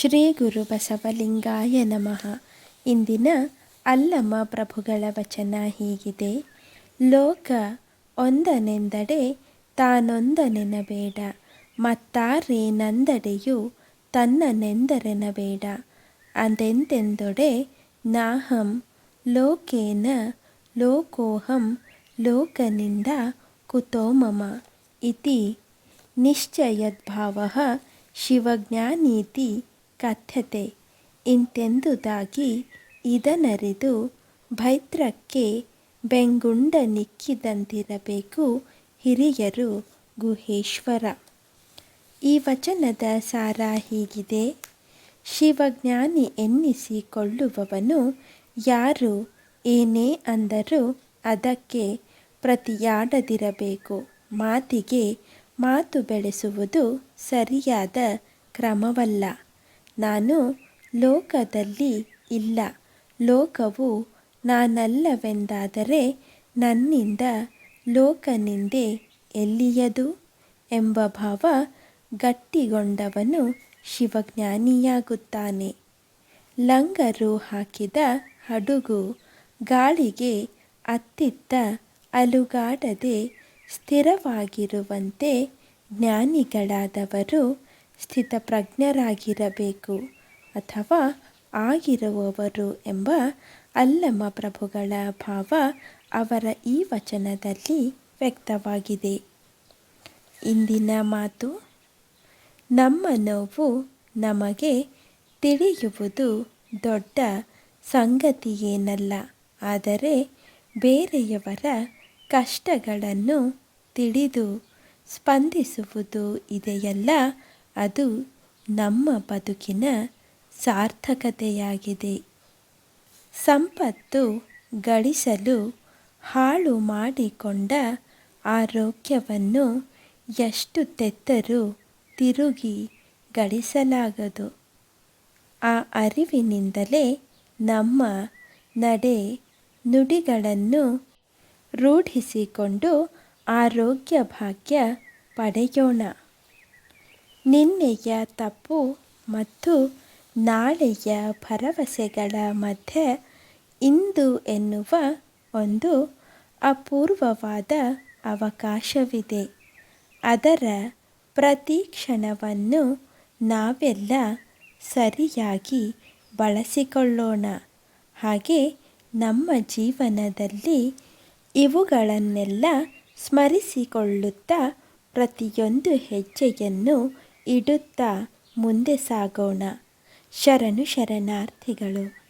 ಶ್ರೀ ಗುರು ಬಸವಲಿಂಗಾಯ ನಮಃ. ಇಂದಿನ ಅಲ್ಲಮ ಪ್ರಭುಗಳ ವಚನ ಹೀಗಿದೆ. ಲೋಕ ಒಂದನೆಂದಡೆ ತಾನೊಂದನೆನಬೇಡ ಮತ್ತಾರೇನಂದಡೆಯು ತನ್ನನೆಂದರೆನಬೇಡ ಅದೆಂತೆಂದೊಡೆ ನಾಹಂ ಲೋಕೇನ ಲೋಕೋಹಂ ಲೋಕನಿಂದ ಕುತೋ ಮಮ ಇತಿ. ನಿಶ್ಚಯದ್ಭಾವ ಶಿವಜ್ಞಾನೀತಿ ಕಥ್ಯತೆ. ಇಂತೆಂದುದಾಗಿ ಇದನರಿದು ಭೈತ್ರಕ್ಕೆ ಬೆಂಗುಂಡ ನಿಕ್ಕಿದಂತಿರಬೇಕು ಹಿರಿಯರು ಗುಹೇಶ್ವರ. ಈ ವಚನದ ಸಾರ ಹೀಗಿದೆ. ಶಿವಜ್ಞಾನಿ ಎನ್ನಿಸಿಕೊಳ್ಳುವವನು ಯಾರು ಏನೇ ಅಂದರೂ ಅದಕ್ಕೆ ಪ್ರತಿಯಾಡದಿರಬೇಕು. ಮಾತಿಗೆ ಮಾತು ಬೆಳೆಸುವುದು ಸರಿಯಾದ ಕ್ರಮವಲ್ಲ. ನಾನು ಲೋಕದಲ್ಲಿ ಇಲ್ಲ. ಲೋಕವು ನಾನಲ್ಲವೆಂದಾದರೆ ನನ್ನಿಂದ ಲೋಕನಿಂದೆ ಎಲ್ಲಿಯದು? ಎಂಬ ಭಾವ ಗಟ್ಟಿಗೊಂಡವನು ಶಿವಜ್ಞಾನಿಯಾಗುತ್ತಾನೆ. ಲಂಗರು ಹಾಕಿದ ಹಡುಗು ಗಾಳಿಗೆ ಅತ್ತಿತ್ತ ಅಲುಗಾಡದೆ ಸ್ಥಿರವಾಗಿರುವಂತೆ ಜ್ಞಾನಿಗಳಾದವರು ಸ್ಥಿತಪ್ರಜ್ಞರಾಗಿರಬೇಕು ಅಥವಾ ಆಗಿರುವವರು ಎಂಬ ಅಲ್ಲಮ ಪ್ರಭುಗಳ ಭಾವ ಅವರ ಈ ವಚನದಲ್ಲಿ ವ್ಯಕ್ತವಾಗಿದೆ. ಇಂದಿನ ಮಾತು, ನಮ್ಮ ನೋವು ನಮಗೆ ತಿಳಿಯುವುದು ದೊಡ್ಡ ಸಂಗತಿಯೇನಲ್ಲ, ಆದರೆ ಬೇರೆಯವರ ಕಷ್ಟಗಳನ್ನು ತಿಳಿದು ಸ್ಪಂದಿಸುವುದು ಇದೆಯಲ್ಲ ಅದು ನಮ್ಮ ಬದುಕಿನ ಸಾರ್ಥಕತೆಯಾಗಿದೆ. ಸಂಪತ್ತು ಗಳಿಸಲು ಹಾಳು ಮಾಡಿಕೊಂಡ ಆರೋಗ್ಯವನ್ನು ಎಷ್ಟು ತೆತ್ತರೂ ತಿರುಗಿ ಗಳಿಸಲಾಗದು. ಆ ಅರಿವಿನಿಂದಲೇ ನಮ್ಮ ನಡೆ ನುಡಿಗಳನ್ನು ರೂಢಿಸಿಕೊಂಡು ಆರೋಗ್ಯ ಭಾಗ್ಯ ಪಡೆಯೋಣ. ನಿನ್ನೆಯ ತಪ್ಪು ಮತ್ತು ನಾಳೆಯ ಭರವಸೆಗಳ ಮಧ್ಯೆ ಇಂದು ಎನ್ನುವ ಒಂದು ಅಪೂರ್ವವಾದ ಅವಕಾಶವಿದೆ. ಅದರ ಪ್ರತಿಕ್ಷಣವನ್ನು ನಾವೆಲ್ಲ ಸರಿಯಾಗಿ ಬಳಸಿಕೊಳ್ಳೋಣ. ಹಾಗೆ ನಮ್ಮ ಜೀವನದಲ್ಲಿ ಇವುಗಳನ್ನೆಲ್ಲ ಸ್ಮರಿಸಿಕೊಳ್ಳುತ್ತಾ ಪ್ರತಿಯೊಂದು ಹೆಜ್ಜೆಯನ್ನು ಇಡುತ್ತಾ ಮುಂದೆ ಸಾಗೋಣ. ಶರಣು ಶರಣಾರ್ಥಿಗಳು